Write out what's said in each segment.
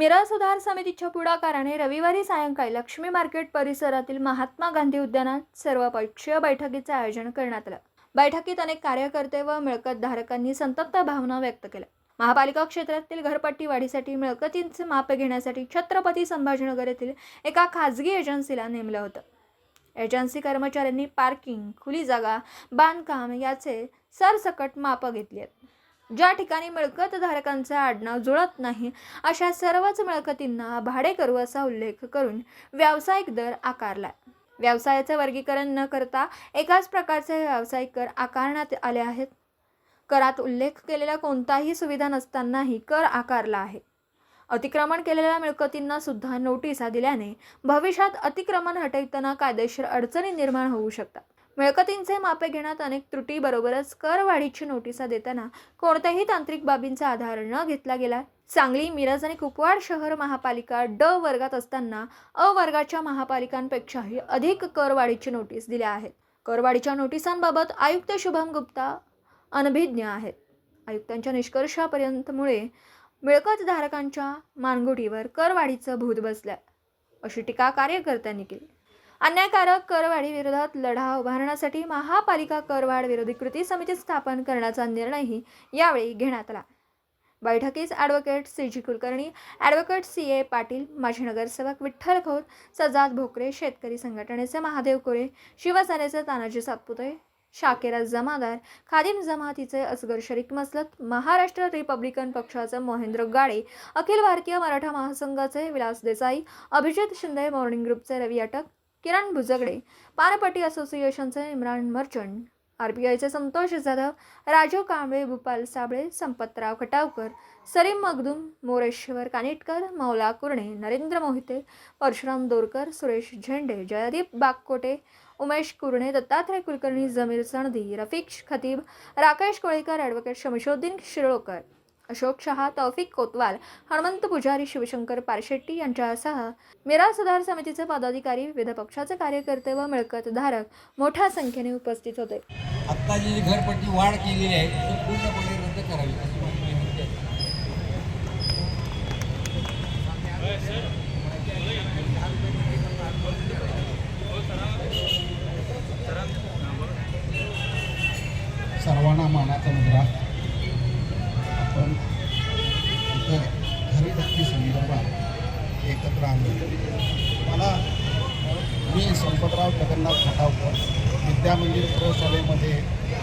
मिरज सुधार समितीच्या पुढाकाराने रविवारी सायंकाळी लक्ष्मी मार्केट परिसरातील महात्मा गांधी उद्यानात सर्वपक्षीय बैठकीचे आयोजन करण्यात आलं. बैठकीत अनेक कार्यकर्ते व मिळकतधारकांनी संतप्त भावना व्यक्त केल्या. महापालिका क्षेत्रातील घरपट्टी वाढीसाठी मिळकतींचे माप घेण्यासाठी छत्रपती संभाजीनगर येथील एका खाजगी एजन्सीला नेमलं होतं. एजन्सी कर्मचाऱ्यांनी पार्किंग खुली जागा बांधकाम याचे सरसकट मापं घेतली आहेत. ज्या ठिकाणी मिळकतधारकांचे आडनाव जुळत नाही अशा सर्वच मिळकतींना भाडे करू असा उल्लेख करून व्यावसायिक दर आकारला व्यवसायाचं वर्गीकरण न करता एकाच प्रकारचे व्यावसायिक कर आकारण्यात आले आहेत. करात उल्लेख केलेल्या कोणताही सुविधा नसतानाही कर आकारला आहे. अतिक्रमण केलेल्या मिळकतींना सुद्धा नोटिसा दिल्याने भविष्यात अतिक्रमण हटवताना कायदेशीर अडचणी निर्माण होऊ शकतात. मिळकतींचे मापे घेण्यात अनेक त्रुटी बरोबरच कर वाढीची नोटिसा देताना कोणत्याही तांत्रिक बाबींचा आधार न घेतला गेला सांगली मिरज आणि कुपवाड शहर महापालिका ड वर्गात असताना अ वर्गाच्या महापालिकांपेक्षाही अधिक करवाढीची नोटीस दिल्या आहेत. करवाढीच्या नोटिसांबाबत आयुक्त शुभम गुप्ता अनभिज्ञ आहेत. आयुक्तांच्या निष्कर्षापर्यंतमुळे मिळकतधारकांच्या मानगुटीवर करवाढीचं भूत बसलं अशी टीका कार्यकर्त्यांनी केली. अन्यायकारक करवाढी विरोधात लढा उभारण्यासाठी महापालिका करवाढ विरोधी कृती समिती स्थापन करण्याचा निर्णयही यावेळी घेण्यात आला. बैठकीस advocate C. G. Kulkarni advocate C. A. Patil माजी नगरसेवक विठ्ठल खोत सजाद भोकरे शेतकरी संघटनेचे महादेव कोरे शिवसेनेचे तानाजी सातपुते शाकेरा जमादार खादिम जमातीचे असगर शरीक मसलत महाराष्ट्र रिपब्लिकन पक्षाचे महेंद्र गाडे अखिल भारतीय मराठा महासंघाचे विलास देसाई अभिजित शिंदे मॉर्निंग ग्रुपचे रवी अटक किरण भुजगडे पानपट्टी असोसिएशनचे इम्रान मर्चंट आर पी आयचे संतोष जाधव राजीव कांबळे भूपाल साबळे संपतराव खटावकर सलीम मगदूम मोरेश्वर कानिटकर मौला कुर्णे नरेंद्र मोहिते परशुराम दोरकर सुरेश झेंडे जयदीप बागकोटे उमेश कुर्णे दत्तात्रय कुलकर्णी जमीर सणदी रफिक खतीब राकेश कोळेकर ॲडव्होकेट शमशोद्दीन शिरोळकर. अशोक शहा तौफिक कोतवाल हनुमंत पुजारी शिवशंकर पारशेट्टी यांच्यासह मिरा सुधार समितीचे पदाधिकारी विविध पक्षाचे कार्यकर्ते व मिळकतधारक मोठ्या संख्येने उपस्थित होते. आत्ता जी घरपट्टी वाढ केलेली आहे ती पूर्णपणे रद्द करावी अशी सर्वांना मानाचा मुद्रा. आपण इथं घरपट्टी संदर्भात एकत्र आणलं मला मी संपतराव जगन्नाथ खटावकर विद्यामंदिर प्रयोगशाळेमध्ये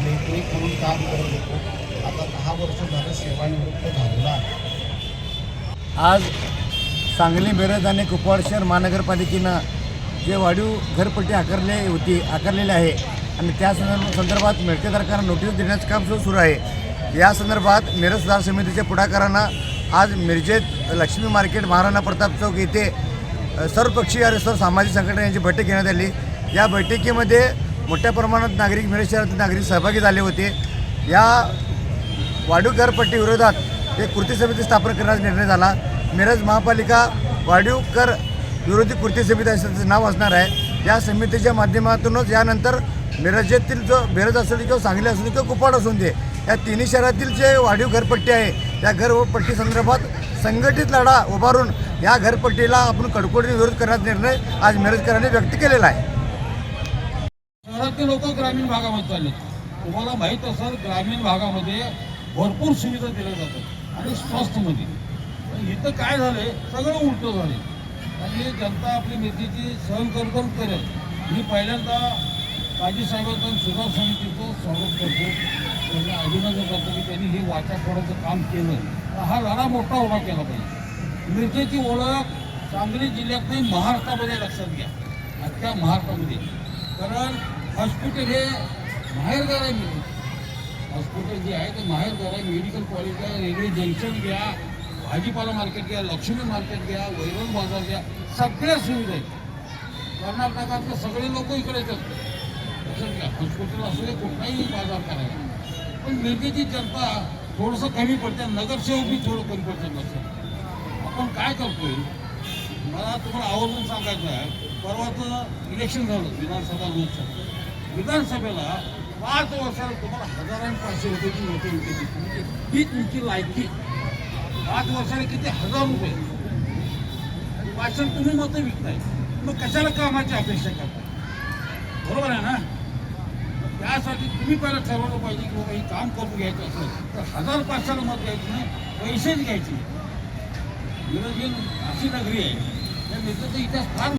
लेखनिक म्हणून काम करत होतो. आता दहा वर्ष झालं सेवानिवृत्त झालेला आहे. आज सांगली मिरज आणि कुपवाड शहर महानगरपालिकेनं जे वाढीव घरपट्टी आकारले होती आकारलेली आहे आणि त्या संदर्भात मिळकेदारकांना नोटीस देण्याचं काम सुरू आहे. या संदर्भात मिरज सुधार समितीच्या पुढाकारानं आज मिरजेत लक्ष्मी मार्केट महाराणा प्रताप चौक येथे सर्वपक्षीय आणि सर्व सामाजिक संघटना यांची बैठक घेण्यात आली. या बैठकीमध्ये मोठ्या प्रमाणात नागरिक मिरज शहरातील नागरिक सहभागी झाले होते. या वाढीव करपट्टी विरोधात एक कृती समिती स्थापन करण्याचा निर्णय झाला. मिरज महापालिका वाढीव कर विरोधी कृती समिती असं नाव असणार आहे. या समितीच्या माध्यमातूनच यानंतर मिरजेतील जो मिरज असू दे किंवा सांगली असू दे किंवा कुपाड असून दे या तिन्ही शहरातील जे वाढीव घरपट्टी आहे त्या घरपट्टी संदर्भात संघटित लढा उभारून या घरपट्टीला आपण कडकोडीने विरोध करण्याचा निर्णय आज मिरजकरांनी व्यक्त केलेला आहे. शहरातले लोक ग्रामीण भागामध्ये चालले. तुम्हाला माहीत असेल ग्रामीण भागामध्ये भरपूर सुविधा दिल्या जातात आणि स्वस्तमध्ये पण इथं काय झालंय? सगळं उलटं झाले आणि जनता आपली मेथीची सहन करून करेल. मी पहिल्यांदा काजी साहेबांचं सुधार समितीचं स्वागत करतो. त्यांना अभिनंदन करतो की त्यांनी हे वाचा फोडायचं काम केलं. हा लढा मोठा उभा केला पाहिजे. मिरजेची ओळख सांगली जिल्ह्यात नाही महाराष्ट्रामध्ये लक्षात घ्या. अख्ख्या महाराष्ट्रामध्ये. कारण हॉस्पिटल हे माहेरदार आहे मिरज हॉस्पिटल जे आहे ते माहेरदार आहे. मेडिकल कॉलेज घ्या रेल्वे जंक्शन घ्या. भाजीपाला मार्केट घ्या. लक्ष्मी मार्केट घ्या. वैरण बाजार घ्या. सगळ्या सुविधा आहेत. कर्नाटकातले सगळे लोक इकडे येतात लक्षात घ्या. हॉस्पिटल असू दे कुठलाही बाजार करायला. पण मिरजेची जनता थोडंसं कमी पडते नगरसेवक बी थोडं कमी पडते लक्षात आपण काय करतोय? मला तुम्हाला आवर्जून सांगायचं आहे परवाचं इलेक्शन झालं विधानसभा लोकसभा. विधानसभेला पाच वर्षाला तुम्हाला हजार आणि पाचशे रुपयाची नोकरी विकत म्हणजे ही तुमची लायकी. पाच वर्षाला किती हजार रुपये? पाचशे तुम्ही मतं विकताय. मग कशाला कामाची अपेक्षा करताय? बरोबर आहे ना? त्यासाठी तुम्ही पहिलं ठरवलं पाहिजे की बाबा हे काम करून घ्यायचं असेल तर हजार पाचशाला मत घ्यायची नाही पैसेच घ्यायचे. विरोधी अशी नगरी आहे. त्या मित्राचा इतिहास फार